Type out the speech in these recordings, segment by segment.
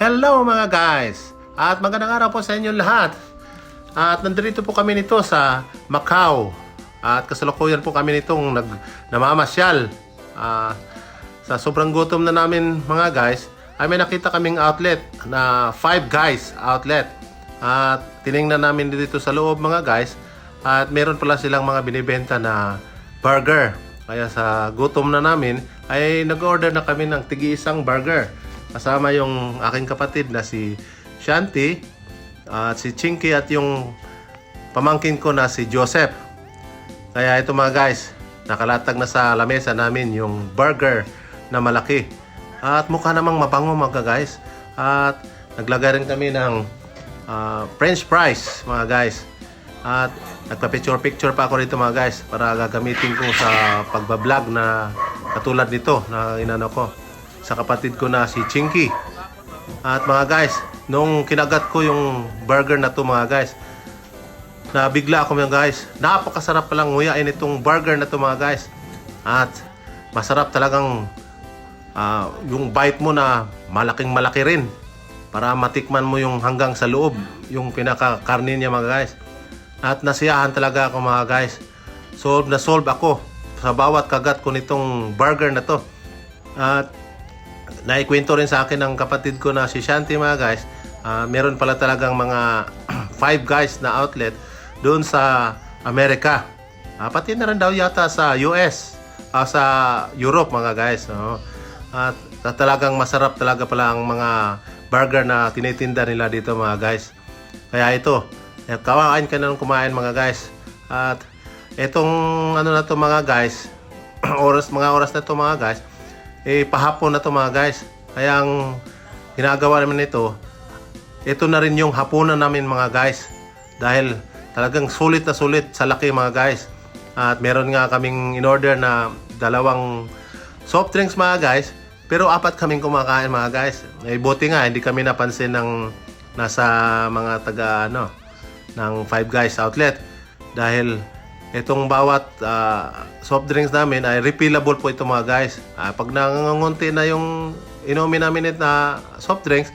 Hello mga guys! At magandang araw po sa inyong lahat. At nandito po kami nito sa Macau. At kasalukuyan po kami nitong nag, namamasyal. Ah, sa sobrang gutom na namin mga guys, ay may nakita kaming outlet na Five Guys outlet. At tiningnan namin dito sa loob mga guys. At meron pala silang mga binibenta na burger. Kaya sa gutom na namin ay nag-order na kami ng tigi isang burger. Kasama yung aking kapatid na si Shanti at si Chinky at yung pamangkin ko na si Joseph. Kaya ito mga guys, nakalatag na sa lamesa namin yung burger na malaki. At mukha namang mabango mga guys. At naglagay rin kami ng ah, french fries mga guys. At nagpa-picture-picture pa ako rito mga guys para gagamitin ko sa pagbablog na katulad nito na inano ko sa kapatid ko na si Chinky. At mga guys, nung kinagat ko yung burger na to mga guys, nabigla ako mga guys. Napakasarap palang nguyain itong burger na to mga guys. At masarap talagang ah, yung bite mo na malaking malaki rin para matikman mo yung hanggang sa loob yung pinaka-karne niya mga guys. At nasiyahan talaga ako mga guys. Solve na solve ako sa bawat kagat ko nitong burger na to. At naikwento rin sa akin ng kapatid ko na si Shanti mga guys. ah, meron pala talagang mga five guys na outlet doon sa Amerika. Ah, pati na rin daw yata sa US, ah, sa Europe mga guys. no? At, at talagang masarap talaga pala ang mga burger na tinitinda nila dito mga guys. Kaya ito, eh, kawain ka na nung kumain mga guys. At itong ano na to mga guys, oras mga oras na to mga guys, eh pahapon na to mga guys. Kaya ang ginagawa namin nito, ito na rin yung hapunan namin mga guys. Dahil talagang sulit na sulit sa laki mga guys. At meron nga kaming in-order na dalawang soft drinks mga guys. Pero apat kaming kumakain mga guys. Eh buti nga hindi kami napansin ng nasa mga taga ano ng Five Guys outlet dahil itong bawat ah, soft drinks namin ay refillable po ito mga guys. Ah, pag nangangunti na yung inumin namin na soft drinks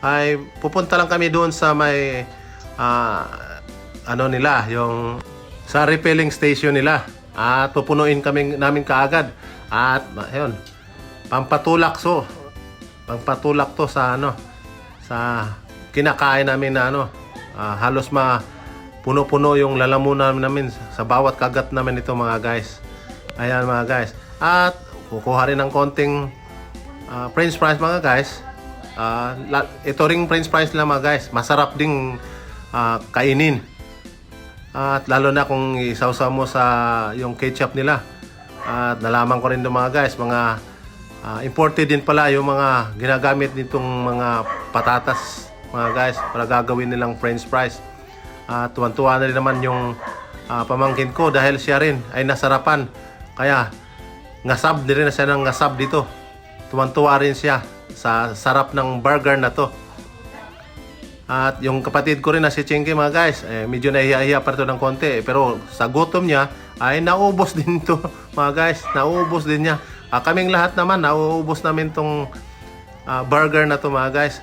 ay pupunta lang kami doon sa may ah, ano nila yung sa refilling station nila. At pupunuin kami namin kaagad. At ayun pampatulak so. Pampatulak to sa ano sa kinakain namin na ano ah, halos ma puno-puno yung lalamunan namin sa bawat kagat namin ito mga guys. Ayan mga guys. At kukuha rin ng konting ah, french fries mga guys. La- ito ring french fries lang mga guys. Masarap ding ah, kainin. At lalo na kung isawsaw mo sa yung ketchup nila. At nalaman ko rin doon mga guys, mga ah, imported din pala yung mga ginagamit nitong mga patatas mga guys para gagawin nilang french fries. At tuwan-tuwa na rin naman yung ah, pamangkin ko dahil siya rin ay nasarapan. Kaya ngasab din rin siya ng ngasab dito. Tuwan-tuwa rin siya sa sarap ng burger na to. At yung kapatid ko rin na si Chinky mga guys, eh, medyo nahihiya pa ito ng konti. eh, pero sa gutom niya, ay naubos din to mga guys. Naubos din niya. Ah, kaming lahat naman, nauubos namin tong ah, burger na to mga guys.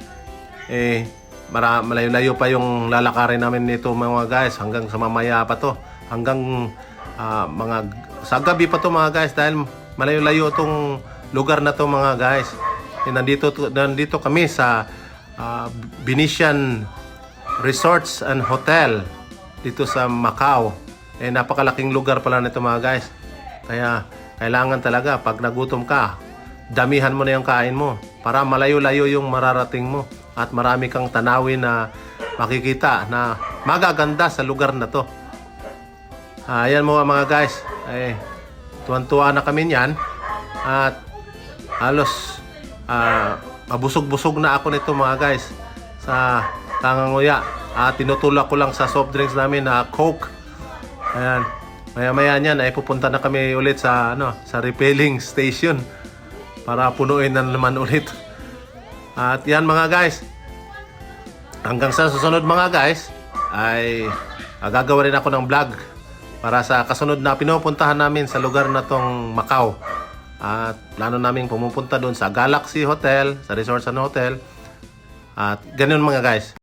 Eh, mara, malayo-layo pa yung lalakarin namin nito mga guys. Hanggang sa mamaya pa to. Hanggang ah, mga, sa gabi pa to mga guys. Dahil malayo-layo tong lugar na to mga guys. Eh, nandito, nandito kami sa ah, Venetian Resorts and Hotel dito sa Macau. Eh napakalaking lugar pala nito mga guys. Kaya kailangan talaga pag nagutom ka, damihan mo na yung kain mo para malayo-layo yung mararating mo at marami kang tanawin na makikita na magaganda sa lugar na to. Ah, Ayan mo mga guys. Eh, tuwan-tuwa na kami niyan. At halos ah, mabusog-busog na ako nito mga guys sa kanganguya. At tinutulak ko lang sa soft drinks namin na Coke. Ayan. Maya-maya niyan ay pupunta na kami ulit sa ano, sa refilling station para punuin na naman ulit. At yan mga guys. Hanggang sa susunod mga guys ay ah, gagawa rin ako ng vlog para sa kasunod na pinupuntahan namin sa lugar na tong Macau. At plano namin pumupunta doon sa Galaxy Hotel, sa Resorts and Hotel. At ganun mga guys.